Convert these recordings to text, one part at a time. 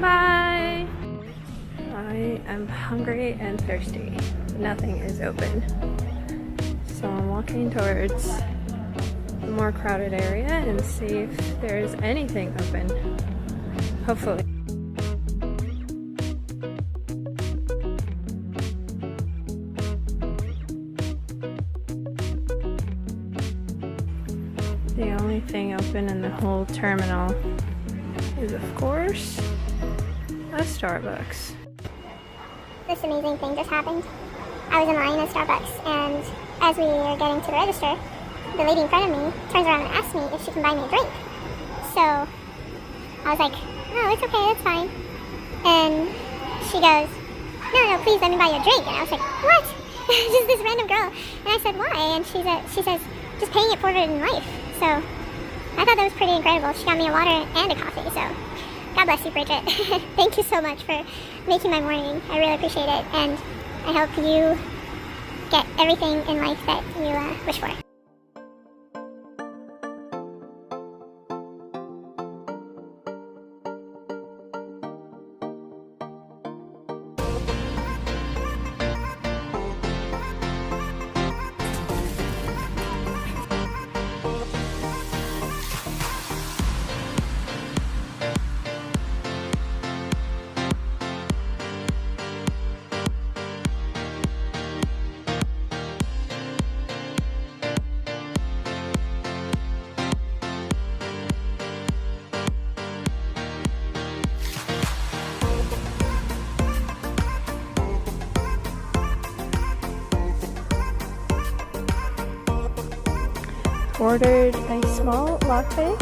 Bye. I am hungry and thirsty. Nothing is open. So I'm walking towards the more crowded area and see if there's anything open. Hopefully. The only thing open in the whole terminal is, of course, a Starbucks. this amazing thing just happened. I was in line at Starbucks, and as we were getting to the register, the lady in front of me turns around and asks me if she can buy me a drink. So I was like, "No, it's okay, it's fine." And she goes, "No, no, please let me buy you a drink." And I was like, "What?" just this random girl. And I said, "Why?" And she said, "She says, just paying it forward in life." So thought that was pretty incredible. She got me a water and a coffee. So God bless you, Bridget. Thank you so much for making my morning. I really appreciate it. And I hope you get everything in life that you uh, wish for. Ordered a small latte.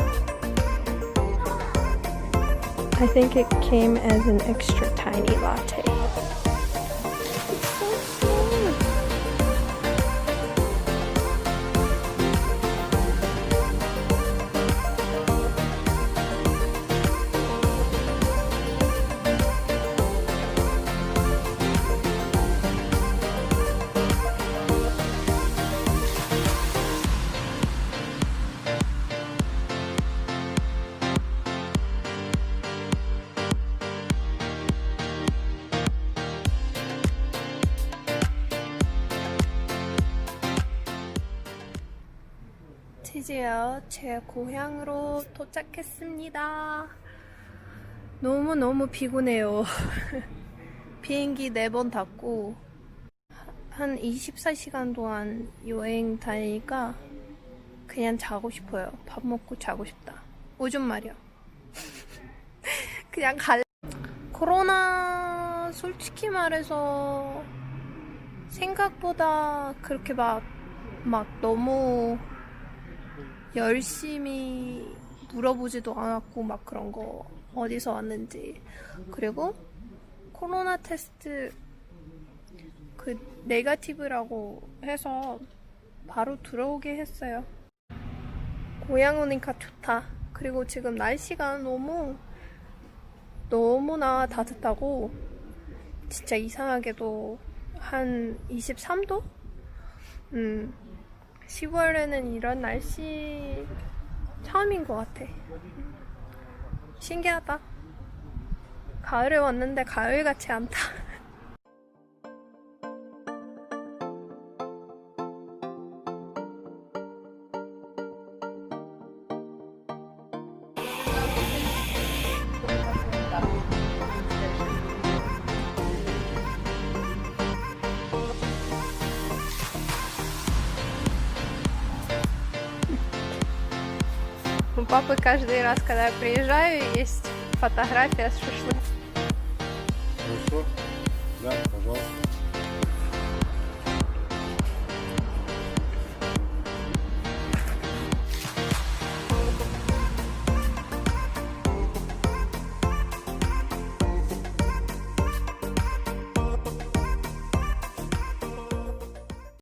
I think it came as an extra tiny latte. 드디어 제 고향으로 도착했습니다. 너무너무 피곤해요. 비행기 4번 탔고, 한 24시간 동안 여행 다니니까 그냥 자고 싶어요. 밥 먹고 자고 싶다. 오줌 말이야. 그냥 갈. 코로나 솔직히 말해서 생각보다 그렇게 막, 막 너무 열심히 물어보지도 않았고 막 그런 거 어디서 왔는지 그리고 코로나 테스트 그 네가티브라고 해서 바로 들어오게 했어요. 고향 오니까 좋다. 그리고 지금 날씨가 너무 너무나 따뜻하고 진짜 이상하게도 한 23도? 음. 10월에는 이런 날씨 처음인 것 같아. 신기하다. 가을에 왔는데 가을 같지 않다. У папы каждый раз, когда я приезжаю, есть фотография с шашлыком. Хорошо? Да, пожалуйста.